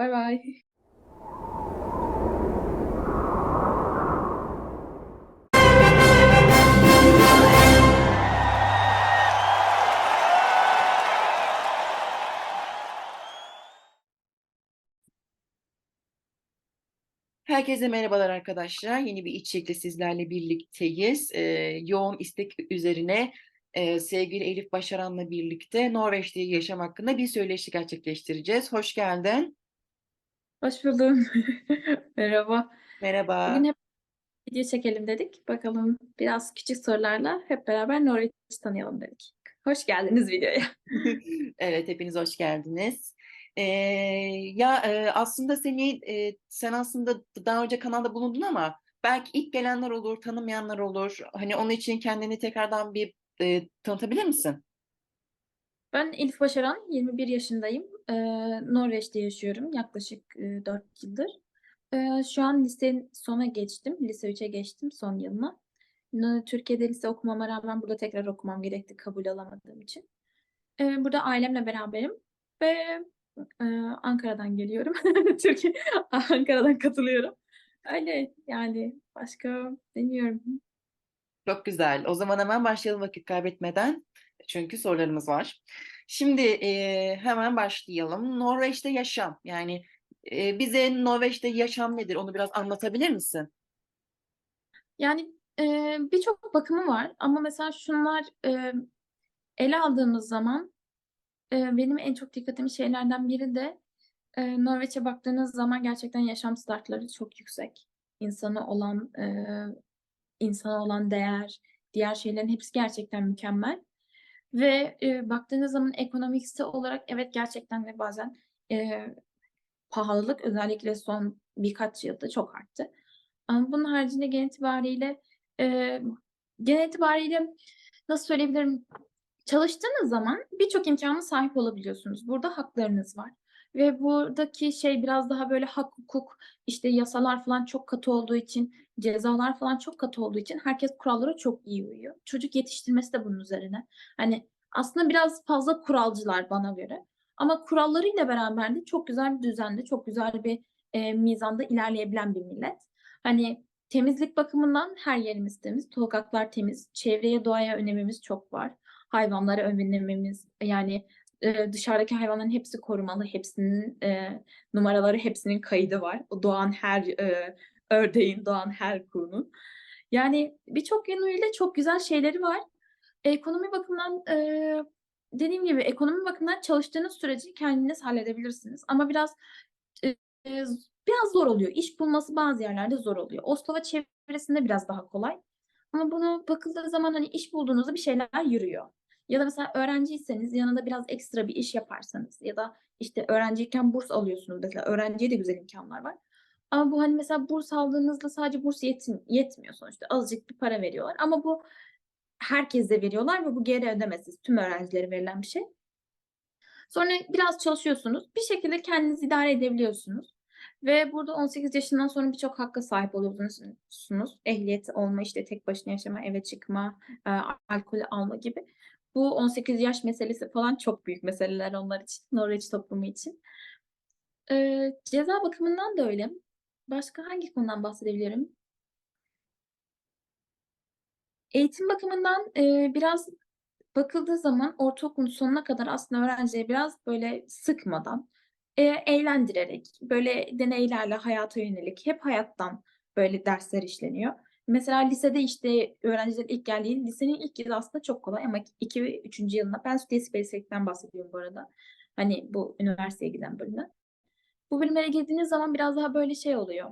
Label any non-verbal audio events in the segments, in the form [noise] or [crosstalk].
Bay bay. Herkese merhabalar arkadaşlar. Yeni bir içerikle sizlerle birlikteyiz. Ee, yoğun istek üzerine e, sevgili Elif Başaran'la birlikte Norveç'te yaşam hakkında bir söyleşi gerçekleştireceğiz. Hoş geldin. Hoş buldum. [laughs] Merhaba. Merhaba. Bugün hep video çekelim dedik. Bakalım biraz küçük sorularla hep beraber Norveç'i tanıyalım dedik. Hoş geldiniz videoya. [laughs] Evet, hepiniz hoş geldiniz. Ee, ya e, aslında seni, e, sen aslında daha önce kanalda bulundun ama belki ilk gelenler olur, tanımayanlar olur. Hani onun için kendini tekrardan bir e, tanıtabilir misin? Ben Elif Başaran, 21 yaşındayım. Ee, Norveç'te yaşıyorum yaklaşık e, 4 yıldır. Ee, şu an lisenin sona geçtim. Lise 3'e geçtim son yılıma. N- Türkiye'de lise okumama rağmen burada tekrar okumam gerekti kabul alamadığım için. Ee, burada ailemle beraberim ve e, Ankara'dan geliyorum. [laughs] Türkiye, Ankara'dan katılıyorum. Öyle yani başka deniyorum. Çok güzel. O zaman hemen başlayalım vakit kaybetmeden. Çünkü sorularımız var. Şimdi e, hemen başlayalım. Norveç'te yaşam. Yani e, bize Norveç'te yaşam nedir? Onu biraz anlatabilir misin? Yani e, birçok bakımı var ama mesela şunlar e, ele aldığımız zaman e, benim en çok dikkatimi şeylerden biri de e, Norveç'e baktığınız zaman gerçekten yaşam standartları çok yüksek. İnsana olan e, insana olan değer, diğer şeylerin hepsi gerçekten mükemmel. Ve e, baktığınız zaman ekonomiksel olarak evet gerçekten de bazen e, pahalılık özellikle son birkaç yılda çok arttı. Ama bunun haricinde genel itibariyle e, genel itibariyle nasıl söyleyebilirim? Çalıştığınız zaman birçok imkana sahip olabiliyorsunuz. Burada haklarınız var. Ve buradaki şey biraz daha böyle hak, hukuk, işte yasalar falan çok katı olduğu için, cezalar falan çok katı olduğu için herkes kurallara çok iyi uyuyor. Çocuk yetiştirmesi de bunun üzerine. Hani aslında biraz fazla kuralcılar bana göre. Ama kurallarıyla beraber de çok güzel bir düzende, çok güzel bir e, mizanda ilerleyebilen bir millet. Hani temizlik bakımından her yerimiz temiz, sokaklar temiz, çevreye, doğaya önemimiz çok var. Hayvanlara önemimiz, yani e, dışarıdaki hayvanların hepsi korumalı, hepsinin e, numaraları, hepsinin kaydı var. O doğan her e, ördeğin, doğan her kurunun. Yani birçok yönüyle çok güzel şeyleri var. Ekonomi bakımından e, dediğim gibi ekonomi bakımından çalıştığınız sürece kendiniz halledebilirsiniz. Ama biraz e, biraz zor oluyor. İş bulması bazı yerlerde zor oluyor. Oslo ve çevresinde biraz daha kolay. Ama bunu bakıldığı zaman hani iş bulduğunuzda bir şeyler yürüyor. Ya da mesela öğrenciyseniz yanında biraz ekstra bir iş yaparsanız ya da işte öğrenciyken burs alıyorsunuz mesela öğrenciye de güzel imkanlar var. Ama bu hani mesela burs aldığınızda sadece burs yetin, yetmiyor sonuçta. Azıcık bir para veriyorlar ama bu herkese veriyorlar ve bu geri ödemesiz. Tüm öğrencilere verilen bir şey. Sonra biraz çalışıyorsunuz. Bir şekilde kendinizi idare edebiliyorsunuz. Ve burada 18 yaşından sonra birçok hakka sahip oluyorsunuz. Ehliyet olma, işte tek başına yaşama, eve çıkma, e, alkol alma gibi. Bu 18 yaş meselesi falan çok büyük meseleler onlar için, Norveç toplumu için. E, ceza bakımından da öyle. Başka hangi konudan bahsedebilirim? Eğitim bakımından e, biraz bakıldığı zaman ortaokulun sonuna kadar aslında öğrencileri biraz böyle sıkmadan, e, eğlendirerek, böyle deneylerle hayata yönelik hep hayattan böyle dersler işleniyor. Mesela lisede işte öğrenciler ilk geldiği lisenin ilk yılı aslında çok kolay ama 2 ve 3. yılında ben Studies Basic'ten bahsediyorum bu arada. Hani bu üniversiteye giden bölümden. Bu bölümlere girdiğiniz zaman biraz daha böyle şey oluyor.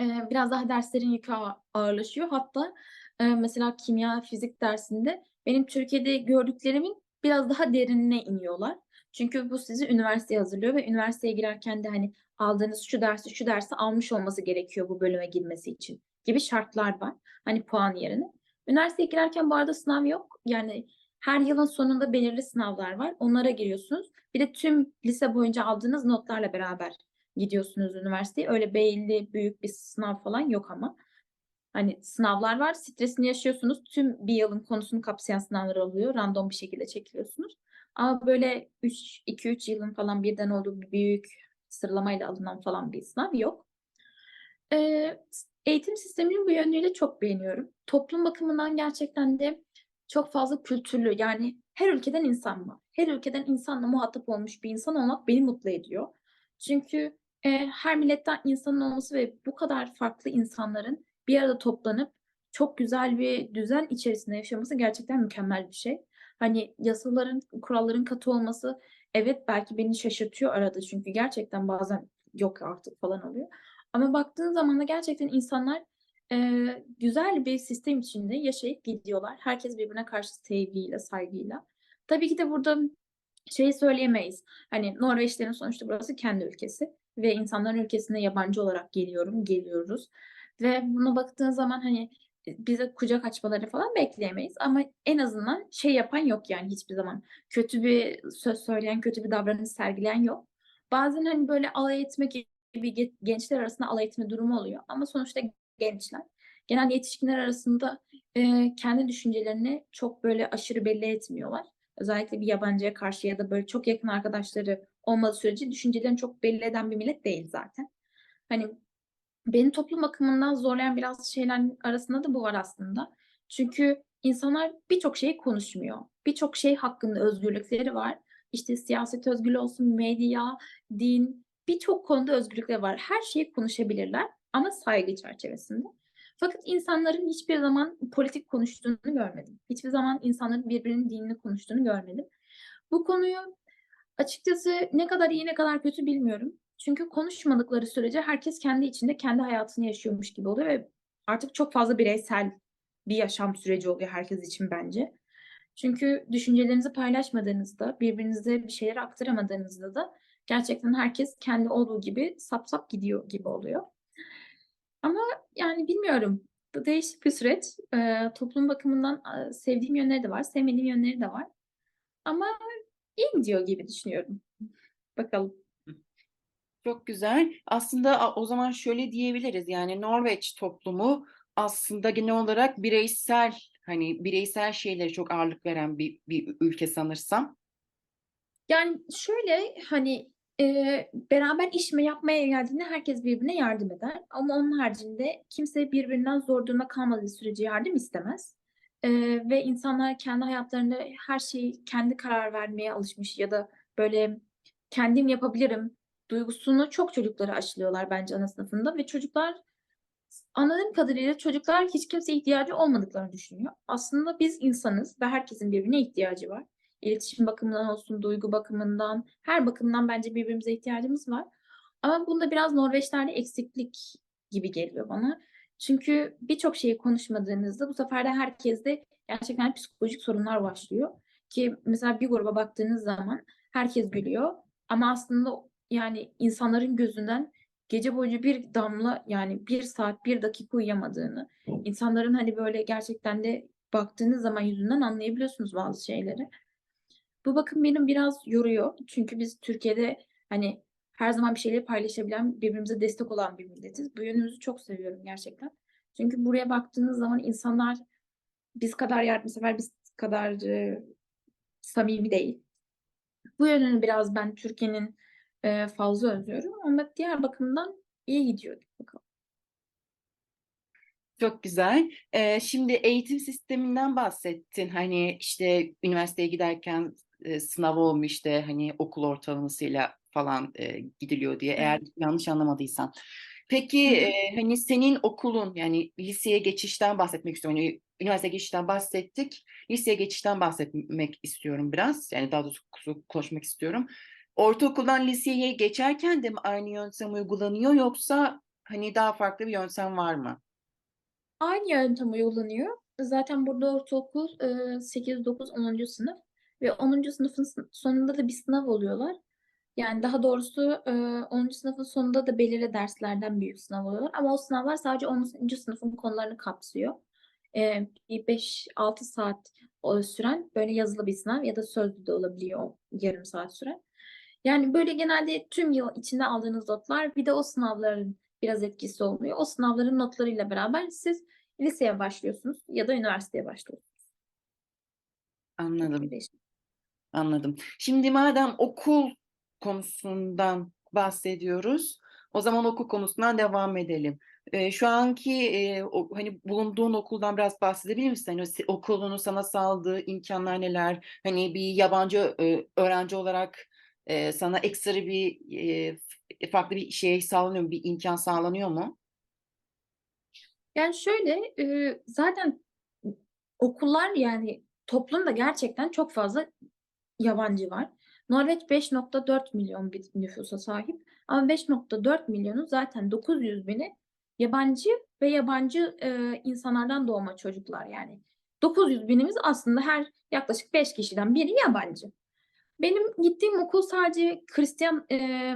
E, biraz daha derslerin yükü ağ- ağırlaşıyor. Hatta e, mesela kimya, fizik dersinde benim Türkiye'de gördüklerimin biraz daha derinine iniyorlar. Çünkü bu sizi üniversiteye hazırlıyor ve üniversiteye girerken de hani aldığınız şu dersi şu dersi almış olması gerekiyor bu bölüme girmesi için gibi şartlar var. Hani puan yerine. Üniversiteye girerken bu arada sınav yok. Yani her yılın sonunda belirli sınavlar var. Onlara giriyorsunuz. Bir de tüm lise boyunca aldığınız notlarla beraber gidiyorsunuz üniversiteye. Öyle belli büyük bir sınav falan yok ama. Hani sınavlar var, stresini yaşıyorsunuz. Tüm bir yılın konusunu kapsayan sınavlar oluyor. Random bir şekilde çekiliyorsunuz. Ama böyle 3 2-3 yılın falan birden olduğu bir büyük sıralamayla alınan falan bir sınav yok. Eee, eğitim sistemini bu yönüyle çok beğeniyorum. Toplum bakımından gerçekten de çok fazla kültürlü, yani her ülkeden insan var. Her ülkeden insanla muhatap olmuş bir insan olmak beni mutlu ediyor. Çünkü, eee, her milletten insanın olması ve bu kadar farklı insanların bir arada toplanıp çok güzel bir düzen içerisinde yaşaması gerçekten mükemmel bir şey. Hani, yasaların, kuralların katı olması evet, belki beni şaşırtıyor arada çünkü gerçekten bazen yok artık falan oluyor. Ama baktığın zaman da gerçekten insanlar, eee, güzel bir sistem içinde yaşayıp gidiyorlar. Herkes birbirine karşı sevgiyle, saygıyla. Tabii ki de burada şeyi söyleyemeyiz, hani, Norveçlerin sonuçta burası kendi ülkesi ve insanların ülkesine yabancı olarak geliyorum, geliyoruz ve buna baktığın zaman, hani, eee, bize kucak açmalarını falan bekleyemeyiz ama en azından şey yapan yok yani hiçbir zaman. Kötü bir söz söyleyen, kötü bir davranış sergileyen yok. Bazen, hani, böyle alay etme ge gençler arasında alay etme durumu oluyor ama sonuçta gençler. Genelde yetişkinler arasında, eee, kendi düşüncelerini çok böyle aşırı belli etmiyorlar. Özellikle bir yabancıya karşı ya da böyle çok yakın arkadaşları olmadığı sürece düşüncelerini çok belli eden bir millet değil zaten. Hani, beni toplum bakımından zorlayan biraz şeyler arasında da bu var aslında. Çünkü insanlar birçok şeyi konuşmuyor. Birçok şey hakkında özgürlükleri var. İşte, siyaset özgürlüğü olsun, medya, din, birçok konuda özgürlükleri var. Her şeyi konuşabilirler ama saygı çerçevesinde. Fakat insanların hiçbir zaman politik konuştuğunu görmedim. Hiçbir zaman insanların birbirinin dinini konuştuğunu görmedim. Bu konuyu açıkçası ne kadar iyi ne kadar kötü bilmiyorum. Çünkü konuşmadıkları sürece herkes kendi içinde kendi hayatını yaşıyormuş gibi oluyor ve artık çok fazla bireysel bir yaşam süreci oluyor herkes için bence. Çünkü düşüncelerinizi paylaşmadığınızda, birbirinize bir şeyler aktaramadığınızda da gerçekten herkes kendi olduğu gibi sap sap gidiyor gibi oluyor. Ama yani bilmiyorum, bu değişik bir süreç. Eee, toplum bakımından, sevdiğim yönleri de var, sevmediğim yönleri de var. Ama iyi gidiyor gibi düşünüyorum. Bakalım. Çok güzel. Aslında o zaman şöyle diyebiliriz, yani Norveç toplumu aslında genel olarak bireysel, hani, bireysel şeylere çok ağırlık veren bir bir ülke sanırsam. Yani şöyle, hani, eee, beraber iş mi yapmaya geldiğinde herkes birbirine yardım eder ama onun haricinde kimse birbirinden zor durumda kalmadığı sürece yardım istemez. Eee, ve insanlar kendi hayatlarında her şeyi kendi karar vermeye alışmış ya da böyle kendim yapabilirim duygusunu çok çocuklara aşılıyorlar bence ana sınıfında ve çocuklar anladığım kadarıyla çocuklar hiç kimseye ihtiyacı olmadıklarını düşünüyor. Aslında biz insanız ve herkesin birbirine ihtiyacı var. İletişim bakımından olsun, duygu bakımından, her bakımdan bence birbirimize ihtiyacımız var. Ama bunda biraz Norveçlerde eksiklik gibi geliyor bana. Çünkü birçok şeyi konuşmadığınızda bu sefer de herkeste gerçekten psikolojik sorunlar başlıyor ki mesela bir gruba baktığınız zaman herkes gülüyor ama aslında yani insanların gözünden gece boyunca bir damla, yani 1 saat, 1 dakika uyuyamadığını, insanların, hani, böyle gerçekten de baktığınız zaman yüzünden anlayabiliyorsunuz bazı şeyleri. Bu bakım beni biraz yoruyor. Çünkü biz Türkiye'de, hani, her zaman bir şeyleri paylaşabilen, birbirimize destek olan bir milletiz. Bu yönümüzü çok seviyorum gerçekten. Çünkü buraya baktığınız zaman insanlar biz kadar yardımsever, biz kadar, eee, samimi değil. Bu yönünü biraz ben Türkiye'nin, eee, fazla özlüyorum ama diğer bakımdan iyi gidiyor bakalım. Çok güzel. Eee, şimdi eğitim sisteminden bahsettin. Hani, işte, üniversiteye giderken, eee, sınav olmuyor, işte, hani, okul ortalamasıyla falan, eee, gidiliyor diye eğer Evet. yanlış anlamadıysam. Peki, eee, hani, senin okulun, yani liseye geçişten bahsetmek istiyorum. Hani, üniversiteye geçişten bahsettik. Liseye geçişten bahsetmek istiyorum biraz. Yani daha doğrusu konuşmak istiyorum. Ortaokuldan liseye geçerken de mi aynı yöntem uygulanıyor yoksa, hani, daha farklı bir yöntem var mı? Aynı yöntem uygulanıyor. Zaten burada ortaokul, eee, 8, 9, 10'uncu sınıf ve 10'uncu sınıfın sı sonunda da bir sınav oluyorlar. Yani daha doğrusu, eee, 10'uncu sınıfın sonunda da belirli derslerden büyük sınav oluyorlar ama o sınavlar sadece 10'uncu sınıfın konularını kapsıyor. Eee, bir 5-6 saat, süren böyle yazılı bir sınav ya da sözlü de olabiliyor yarım saat süren. Yani, böyle, genelde tüm yıl içinde aldığınız notlar bir de o sınavların biraz etkisi oluyor. O sınavların notlarıyla beraber siz liseye başlıyorsunuz ya da üniversiteye başlıyorsunuz. Anladım. Anladım. Şimdi madem okul konusundan bahsediyoruz. O zaman okul konusundan devam edelim. Ee, şu anki e, o, hani bulunduğun okuldan biraz bahsedebilir misin? Hani okulunun sana sağladığı imkanlar neler? Hani bir yabancı e, öğrenci olarak e, sana ekstra bir e, farklı bir şey sağlanıyor mu? Bir imkan sağlanıyor mu? Yani şöyle e, zaten okullar yani toplumda gerçekten çok fazla yabancı var. Norveç 5.4 milyon bir nüfusa sahip ama 5.4 milyonu zaten 900 bini yabancı ve yabancı e, insanlardan doğma çocuklar yani. 900 binimiz aslında her yaklaşık 5 kişiden biri yabancı. Benim gittiğim okul sadece Hristiyan e,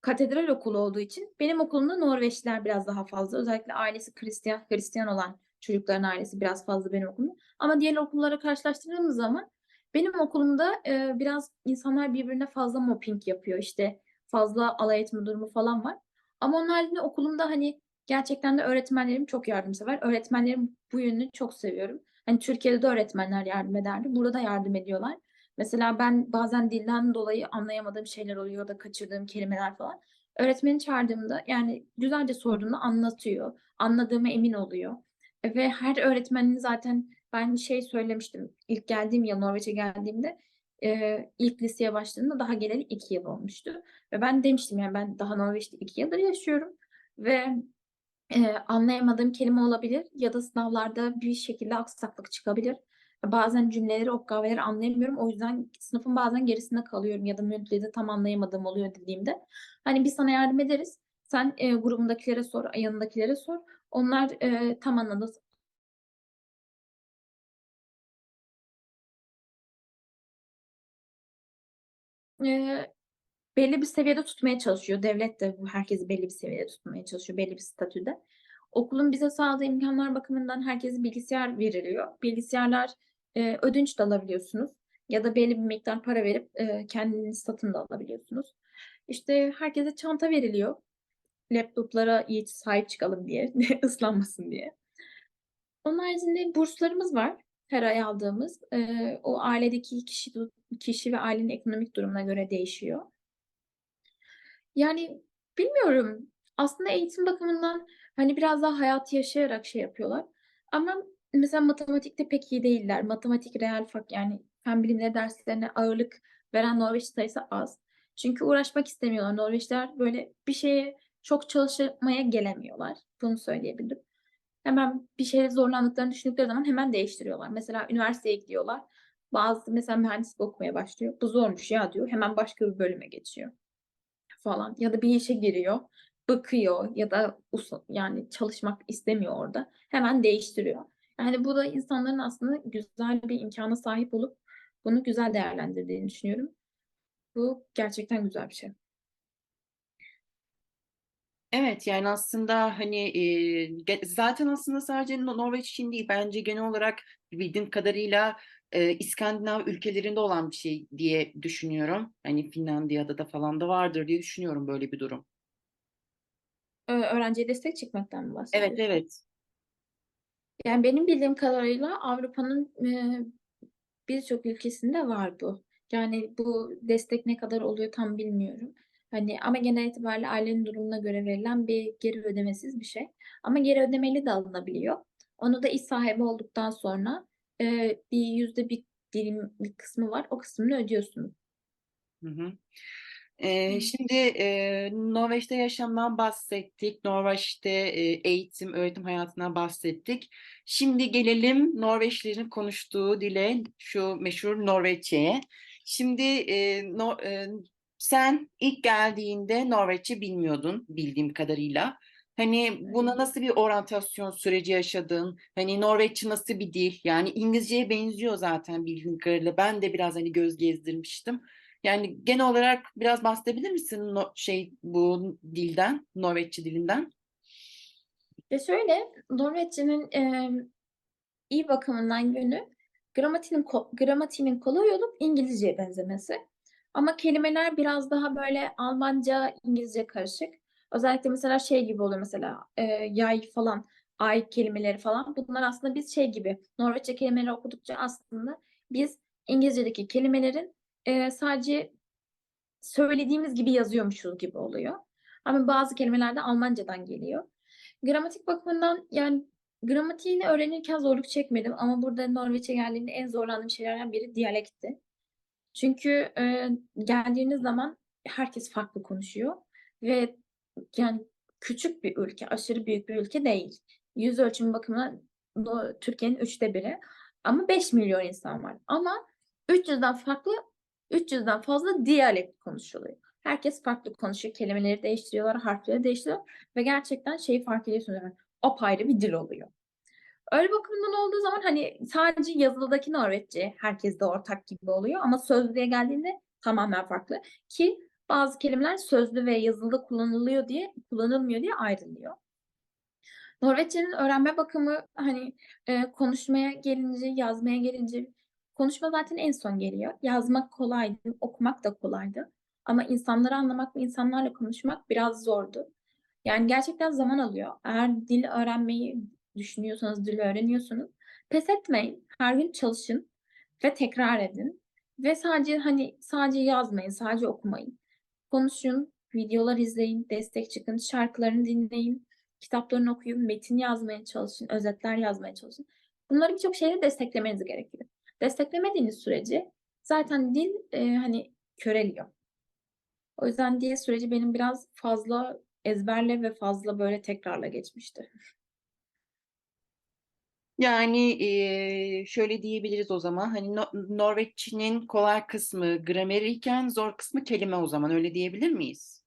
katedral okulu olduğu için benim okulumda Norveçliler biraz daha fazla. Özellikle ailesi Hristiyan, Hristiyan olan çocukların ailesi biraz fazla benim okulumda. Ama diğer okullara karşılaştırdığımız zaman benim okulumda e, biraz insanlar birbirine fazla mobbing yapıyor. İşte fazla alay etme durumu falan var. Ama onun haricinde okulumda hani gerçekten de öğretmenlerim çok yardımsever. Öğretmenlerim bu yönünü çok seviyorum. Hani Türkiye'de de öğretmenler yardım ederdi. Burada da yardım ediyorlar. Mesela ben bazen dilden dolayı anlayamadığım şeyler oluyor da kaçırdığım kelimeler falan. Öğretmeni çağırdığımda yani güzelce sorduğumda anlatıyor. Anladığıma emin oluyor. Ve her öğretmenin zaten ben şey söylemiştim. İlk geldiğim yıl Norveç'e geldiğimde e, ilk liseye başladığımda daha geleli iki yıl olmuştu. Ve ben demiştim yani ben daha Norveç'te iki yıldır yaşıyorum. Ve e, anlayamadığım kelime olabilir ya da sınavlarda bir şekilde aksaklık çıkabilir. Bazen cümleleri, okkaveleri anlayamıyorum. O yüzden sınıfın bazen gerisinde kalıyorum ya da müntülede tam anlayamadığım oluyor dediğimde. Hani biz sana yardım ederiz. Sen e, grubundakilere sor, yanındakilere sor. Onlar e, tam anladı. E, belli bir seviyede tutmaya çalışıyor. Devlet de herkesi belli bir seviyede tutmaya çalışıyor, belli bir statüde. Okulun bize sağladığı imkanlar bakımından herkese bilgisayar veriliyor. Bilgisayarlar e, ödünç de alabiliyorsunuz ya da belli bir miktar para verip e, kendiniz satın da alabiliyorsunuz. İşte herkese çanta veriliyor. Laptoplara iyi sahip çıkalım diye, [laughs] ıslanmasın diye. Onun haricinde burslarımız var. Her ay aldığımız. E, o ailedeki kişi, kişi ve ailenin ekonomik durumuna göre değişiyor. Yani bilmiyorum. Aslında eğitim bakımından hani biraz daha hayatı yaşayarak şey yapıyorlar. Ama mesela matematikte pek iyi değiller. Matematik, reel fak yani fen bilimleri derslerine ağırlık veren Norveç sayısı az. Çünkü uğraşmak istemiyorlar. Norveçliler böyle bir şeye çok çalışmaya gelemiyorlar. Bunu söyleyebilirim. Hemen bir şeye zorlandıklarını düşündükleri zaman hemen değiştiriyorlar. Mesela üniversiteye gidiyorlar. Bazı mesela mühendislik okumaya başlıyor. Bu zormuş ya diyor. Hemen başka bir bölüme geçiyor falan ya da bir işe giriyor, bıkıyor ya da yani çalışmak istemiyor orada. Hemen değiştiriyor. Yani bu da insanların aslında güzel bir imkana sahip olup bunu güzel değerlendirdiğini düşünüyorum. Bu gerçekten güzel bir şey. Evet yani aslında hani e, zaten aslında sadece No- Norveç için değil bence genel olarak bildiğim kadarıyla e, İskandinav ülkelerinde olan bir şey diye düşünüyorum. Hani Finlandiya'da da falan da vardır diye düşünüyorum böyle bir durum. Ö- Öğrenciye destek çıkmaktan mı Evet bahsediyorsun? evet. Yani benim bildiğim kadarıyla Avrupa'nın e, birçok ülkesinde var bu. Yani bu destek ne kadar oluyor tam bilmiyorum. Hani ama genel itibariyle ailenin durumuna göre verilen bir geri ödemesiz bir şey. Ama geri ödemeli de alınabiliyor. Onu da iş sahibi olduktan sonra e, bir yüzde bir dilim bir kısmı var. O kısmını ödüyorsunuz. Hı hı. Ee, şimdi e, Norveç'te yaşamdan bahsettik. Norveç'te e, eğitim, öğretim hayatından bahsettik. Şimdi gelelim Norveçlilerin konuştuğu dile, şu meşhur Norveççe'ye. Şimdi e, no- e, sen ilk geldiğinde Norveççe bilmiyordun bildiğim kadarıyla. Hani buna nasıl bir oryantasyon süreci yaşadın? Hani Norveççe nasıl bir dil? Yani İngilizceye benziyor zaten bildiğim kadarıyla. Ben de biraz hani göz gezdirmiştim. Yani genel olarak biraz bahsedebilir misin no- şey bu dilden, Norveççe dilinden? Ve şöyle Norveççenin e, iyi bakımından yönü gramatiğinin, ko- gramatiğinin kolay olup İngilizceye benzemesi. Ama kelimeler biraz daha böyle Almanca, İngilizce karışık. Özellikle mesela şey gibi oluyor mesela e, yay falan, ay kelimeleri falan. Bunlar aslında biz şey gibi Norveççe kelimeleri okudukça aslında biz İngilizce'deki kelimelerin e, sadece söylediğimiz gibi yazıyormuşuz gibi oluyor. Ama bazı kelimeler de Almancadan geliyor. Gramatik bakımından yani gramatiğini öğrenirken zorluk çekmedim ama burada Norveç'e geldiğimde en zorlandığım şeylerden biri diyalekti. Çünkü e, geldiğiniz zaman herkes farklı konuşuyor ve yani küçük bir ülke, aşırı büyük bir ülke değil. Yüz ölçümü bakımından Türkiye'nin üçte biri. Ama 5 milyon insan var. Ama 300'den farklı, 300'den fazla diyalekt konuşuluyor. Herkes farklı konuşuyor. Kelimeleri değiştiriyorlar, harfleri değiştiriyorlar. Ve gerçekten şeyi fark ediyorsunuz. Yani apayrı bir dil oluyor. Öyle bakımından olduğu zaman hani sadece yazılıdaki Norveççe herkes de ortak gibi oluyor ama sözlüğe geldiğinde tamamen farklı. Ki bazı kelimeler sözlü ve yazılı kullanılıyor diye kullanılmıyor diye ayrılıyor. Norveççenin öğrenme bakımı hani e, konuşmaya gelince, yazmaya gelince konuşma zaten en son geliyor. Yazmak kolaydı, okumak da kolaydı. Ama insanları anlamak ve insanlarla konuşmak biraz zordu. Yani gerçekten zaman alıyor. Eğer dil öğrenmeyi düşünüyorsanız, dil öğreniyorsunuz, pes etmeyin. Her gün çalışın ve tekrar edin. Ve sadece hani sadece yazmayın, sadece okumayın. Konuşun, videolar izleyin, destek çıkın, şarkılarını dinleyin, kitaplarını okuyun, metin yazmaya çalışın, özetler yazmaya çalışın. Bunları birçok şeyle desteklemeniz gerekiyor. Desteklemediğiniz sürece zaten dil e, hani köreliyor. O yüzden dil süreci benim biraz fazla ezberle ve fazla böyle tekrarla geçmişti. Yani eee, şöyle diyebiliriz o zaman hani No- Norveççinin kolay kısmı grameri iken zor kısmı kelime o zaman öyle diyebilir miyiz?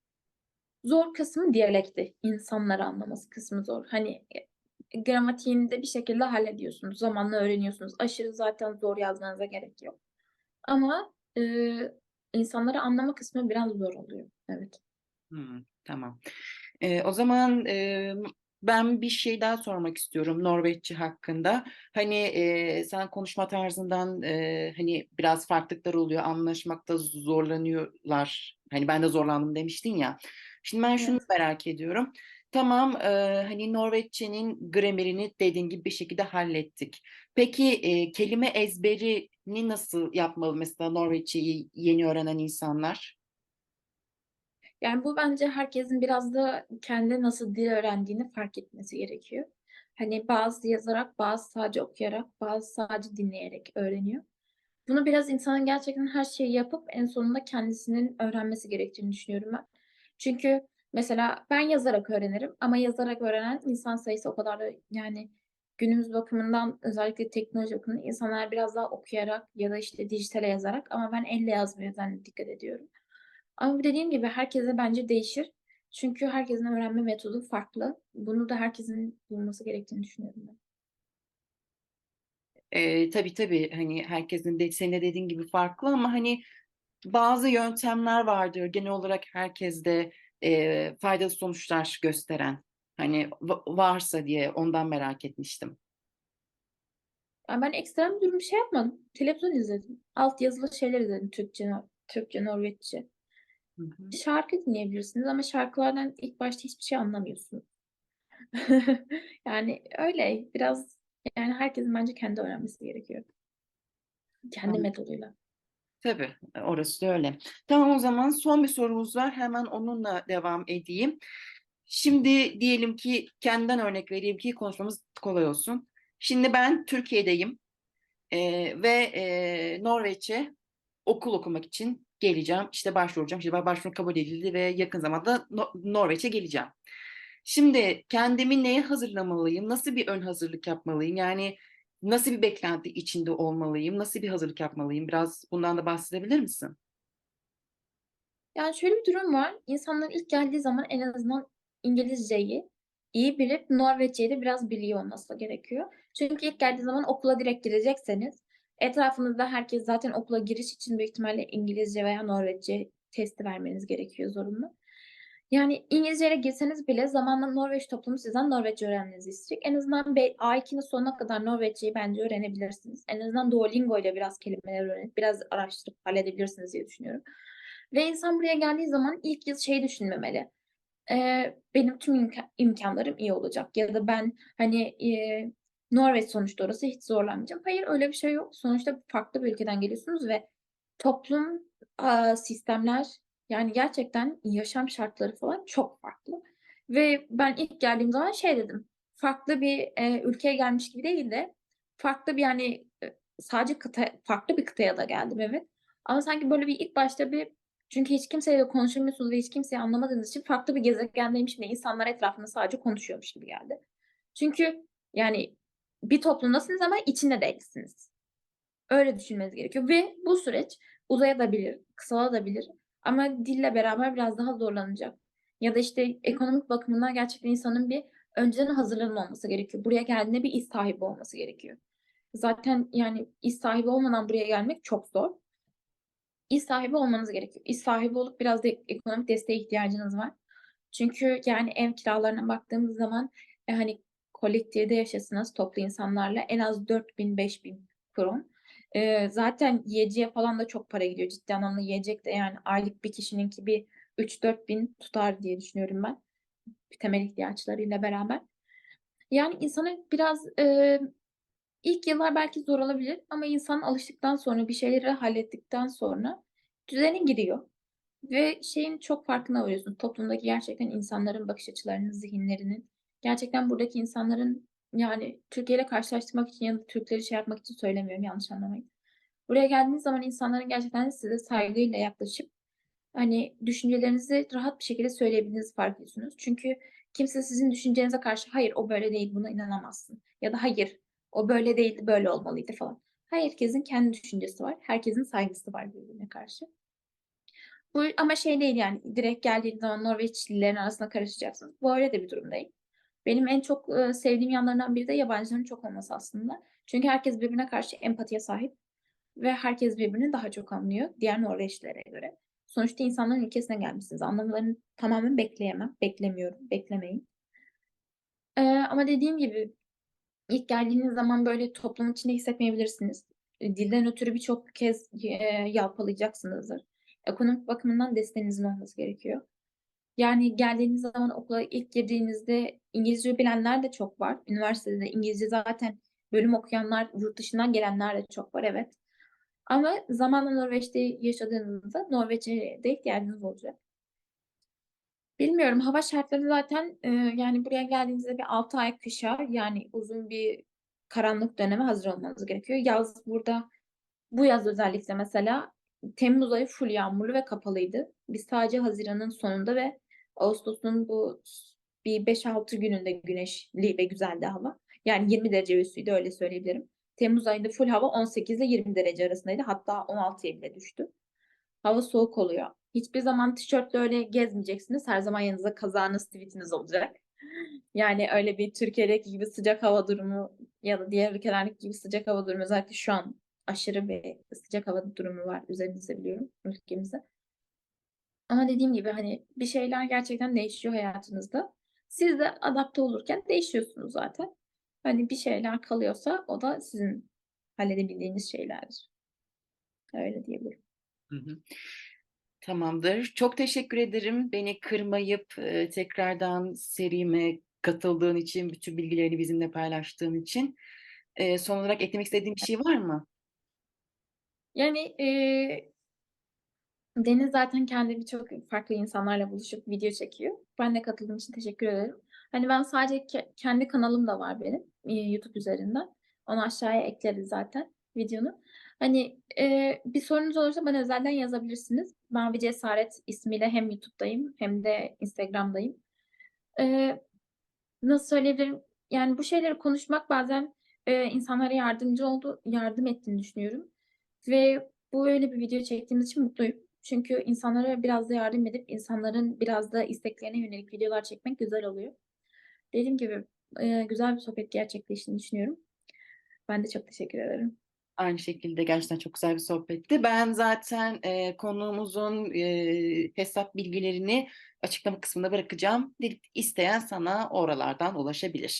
Zor kısmı diyalekti. İnsanları anlaması kısmı zor. Hani e, gramatiğini de bir şekilde hallediyorsunuz. Zamanla öğreniyorsunuz. Aşırı zaten zor yazmanıza gerek yok. Ama e, insanları anlama kısmı biraz zor oluyor. Evet. Hmm, tamam. Eee, o zaman eee, ben bir şey daha sormak istiyorum Norveççe hakkında. Hani eee, sen konuşma tarzından eee, hani biraz farklılıklar oluyor, anlaşmakta zorlanıyorlar. Hani ben de zorlandım demiştin ya. Şimdi ben şunu Evet. merak ediyorum. Tamam, eee, hani Norveççenin gramerini dediğin gibi bir şekilde hallettik. Peki eee, kelime ezberini nasıl yapmalı mesela Norveççeyi yeni öğrenen insanlar? Yani bu bence herkesin biraz da kendi nasıl dil öğrendiğini fark etmesi gerekiyor. Hani bazı yazarak, bazı sadece okuyarak, bazı sadece dinleyerek öğreniyor. Bunu biraz insanın gerçekten her şeyi yapıp en sonunda kendisinin öğrenmesi gerektiğini düşünüyorum ben. Çünkü mesela ben yazarak öğrenirim ama yazarak öğrenen insan sayısı o kadar da yani günümüz bakımından özellikle teknoloji bakımından insanlar biraz daha okuyarak ya da işte dijitale yazarak ama ben elle yazmaya özellikle dikkat ediyorum. Ama dediğim gibi herkese bence değişir. Çünkü herkesin öğrenme metodu farklı. Bunu da herkesin bulması gerektiğini düşünüyorum ben. Eee, tabii tabii hani herkesin de senin de dediğin gibi farklı ama hani bazı yöntemler vardır genel olarak herkeste eee, faydalı sonuçlar gösteren. Hani va- varsa diye ondan merak etmiştim. Yani ben ekstrem bir durum bir şey yapmadım. Televizyon izledim. Alt yazılı şeyler izledim. Türkçe, Türkçe, Norveççe. Hı hı. Şarkı dinleyebilirsiniz ama şarkılardan ilk başta hiçbir şey anlamıyorsunuz. [laughs] Yani öyle biraz yani herkesin bence kendi öğrenmesi gerekiyor. Kendi Tamam. metoduyla. Tabii orası da öyle. Tamam o zaman son bir sorumuz var. Hemen onunla devam edeyim. Şimdi diyelim ki kendimden örnek vereyim ki konuşmamız kolay olsun. Şimdi ben Türkiye'deyim eee, ve eee, Norveç'e okul okumak için geleceğim. İşte başvuracağım. İşte başvuru kabul edildi ve yakın zamanda No- Norveç'e geleceğim. Şimdi kendimi neye hazırlamalıyım? Nasıl bir ön hazırlık yapmalıyım? Yani nasıl bir beklenti içinde olmalıyım? Nasıl bir hazırlık yapmalıyım? Biraz bundan da bahsedebilir misin? Yani şöyle bir durum var. İnsanlar ilk geldiği zaman en azından İngilizceyi iyi bilip Norveççeyi de biraz biliyor olması gerekiyor. Çünkü ilk geldiği zaman okula direkt girecekseniz etrafınızda herkes zaten okula giriş için büyük ihtimalle İngilizce veya Norveççe testi vermeniz gerekiyor zorunlu. Yani İngilizceyle girseniz bile zamanla Norveç toplumu sizden Norveççe öğrenmenizi isteyecek. En azından B- A2'nin sonuna kadar Norveççeyi bence öğrenebilirsiniz. En azından Duolingo ile biraz kelimeler öğrenip biraz araştırıp halledebilirsiniz diye düşünüyorum. Ve insan buraya geldiği zaman ilk yıl şey düşünmemeli. Ee, benim tüm imka- imkanlarım iyi olacak ya da ben hani e, Norveç sonuçta orası hiç zorlanmayacağım. Hayır öyle bir şey yok. Sonuçta farklı bir ülkeden geliyorsunuz ve toplum, sistemler Yani gerçekten yaşam şartları falan çok farklı ve ben ilk geldiğim zaman şey dedim, farklı bir, eee, ülkeye gelmiş gibi değil de farklı bir, hani, eee, sadece kıta farklı bir kıtaya da geldim evet ama sanki böyle bir ilk başta bir çünkü hiç kimseyle konuşamıyorsunuz ve hiç kimseyi anlamadığınız için farklı bir gezegendeymişim ve insanlar etrafında sadece konuşuyormuş gibi geldi. Çünkü, yani, bir toplumdasınız ama içinde değilsiniz. Öyle düşünmeniz gerekiyor ve bu süreç uzayabilir, kısalabilir ama dille beraber biraz daha zorlanacak ya da, işte, ekonomik bakımından gerçekten insanın bir önceden hazırlığının olması gerekiyor. Buraya geldiğinde bir iş sahibi olması gerekiyor. Zaten, yani, iş sahibi olmadan buraya gelmek çok zor. İş sahibi olmanız gerekiyor. İş sahibi olup biraz da ekonomik desteğe ihtiyacınız var. Çünkü, yani, ev kiralarına baktığımız zaman, eee, hani, kolektifte yaşasınız toplu insanlarla en az 4000-5000 kron. Eee, zaten yiyeceğe falan da çok para gidiyor. Ciddi anlamda yiyecek de, yani, aylık bir kişininki bir 3-4000 tutar diye düşünüyorum ben, temel ihtiyaçlarıyla beraber. Yani, insanın biraz, eee, ilk yıllar belki zor olabilir ama insan alıştıktan sonra, bir şeyleri hallettikten sonra düzene giriyor ve şeyin çok farkına varıyorsun, toplumdaki gerçekten insanların bakış açılarının, zihinlerinin, gerçekten buradaki insanların, yani, Türkiye'yle karşılaştırmak için ya da Türkleri şey yapmak için söylemiyorum, yanlış anlamayın. Buraya geldiğiniz zaman insanların gerçekten size saygıyla yaklaşıp, hani, düşüncelerinizi rahat bir şekilde söyleyebildiğinizi fark ediyorsunuz. Çünkü kimse sizin düşüncenize karşı, "Hayır, o böyle değil, buna inanamazsın." ya da "Hayır, o böyle değildi, böyle olmalıydı." falan. Herkesin kendi düşüncesi var. Herkesin saygısı var birbirine karşı. Bu ama şey değil, yani, direkt geldiğiniz zaman Norveçlilerin arasına karışacaksınız. Bu öyle de bir durum değil. Benim en çok, ııı, sevdiğim yanlarından biri de yabancıların çok olması aslında. Çünkü herkes birbirine karşı empatiye sahip ve herkes birbirini daha çok anlıyor diğer Norveçlilere göre. Sonuçta insanların ülkesine gelmişsiniz. Anlamalarını tamamen bekleyemem, beklemiyorum, beklemeyin. Eee, ama dediğim gibi ilk geldiğiniz zaman, böyle, toplumun içinde hissetmeyebilirsiniz. Eee, dilden ötürü birçok kez, eee, yalpalayacaksınızdır. Ekonomik bakımından desteğinizin olması gerekiyor. Yani, geldiğiniz zaman okula ilk girdiğinizde İngilizce bilenler de çok var. Üniversitede İngilizce zaten bölüm okuyanlar, yurt dışından gelenler de çok var, evet. Ama zamanla Norveç'te yaşadığınızda Norveççeye de ihtiyacınız olacak. Bilmiyorum, hava şartları zaten, eee, yani, buraya geldiğinizde bir 6 ay kışa, yani, uzun bir karanlık döneme hazır olmanız gerekiyor. Yaz burada bu yaz özellikle mesela temmuz ayı ful yağmurlu ve kapalıydı. Biz sadece haziranın sonunda ve ağustosun bu bir 5-6 gününde güneşli ve güzeldi hava. Yani, 20 derece üstüydü, öyle söyleyebilirim. Temmuz ayında ful hava 18 ile 20 derece arasındaydı. Hatta 16'ya bile düştü. Hava soğuk oluyor. Hiçbir zaman tişörtle öyle gezmeyeceksiniz. Her zaman yanınızda kazağınız, sivitiniz olacak. [laughs] Yani, öyle bir Türkiye'deki gibi sıcak hava durumu ya da diğer ülkelerdeki gibi sıcak hava durumu özellikle şu an aşırı bir sıcak hava durumu var üzerimizde biliyorum, ülkemizde. Ama dediğim gibi, hani, bir şeyler gerçekten değişiyor hayatınızda. Siz de adapte olurken değişiyorsunuz zaten. Hani, bir şeyler kalıyorsa o da sizin halledebildiğiniz şeylerdir. Öyle diyebilirim. Hı hı. Tamamdır. Çok teşekkür ederim beni kırmayıp, eee, tekrardan serime katıldığın için, bütün bilgilerini bizimle paylaştığın için. Eee, son olarak eklemek istediğin bir şey var mı? Yani, eee Deniz zaten kendi birçok farklı insanlarla buluşup video çekiyor. Ben de katıldığım için teşekkür ederim. Hani, ben sadece ke kendi kanalım da var benim, eee, YouTube üzerinden. Onu aşağıya ekleriz zaten videonun. Hani, eee, bir sorunuz olursa bana özelden yazabilirsiniz. Mavi Cesaret ismiyle hem YouTube'dayım hem de Instagram'dayım. Eee, nasıl söyleyebilirim? Yani, bu şeyleri konuşmak bazen, eee, insanlara yardımcı oldu yardım ettiğini düşünüyorum ve bu öyle bir video çektiğimiz için mutluyum. Çünkü insanlara biraz da yardım edip insanların biraz da isteklerine yönelik videolar çekmek güzel oluyor. Dediğim gibi, eee, güzel bir sohbet gerçekleştiğini düşünüyorum. Ben de çok teşekkür ederim. Aynı şekilde gerçekten çok güzel bir sohbetti. Ben zaten, eee, konuğumuzun, eee, hesap bilgilerini açıklama kısmına bırakacağım. İsteyen sana oralardan ulaşabilir.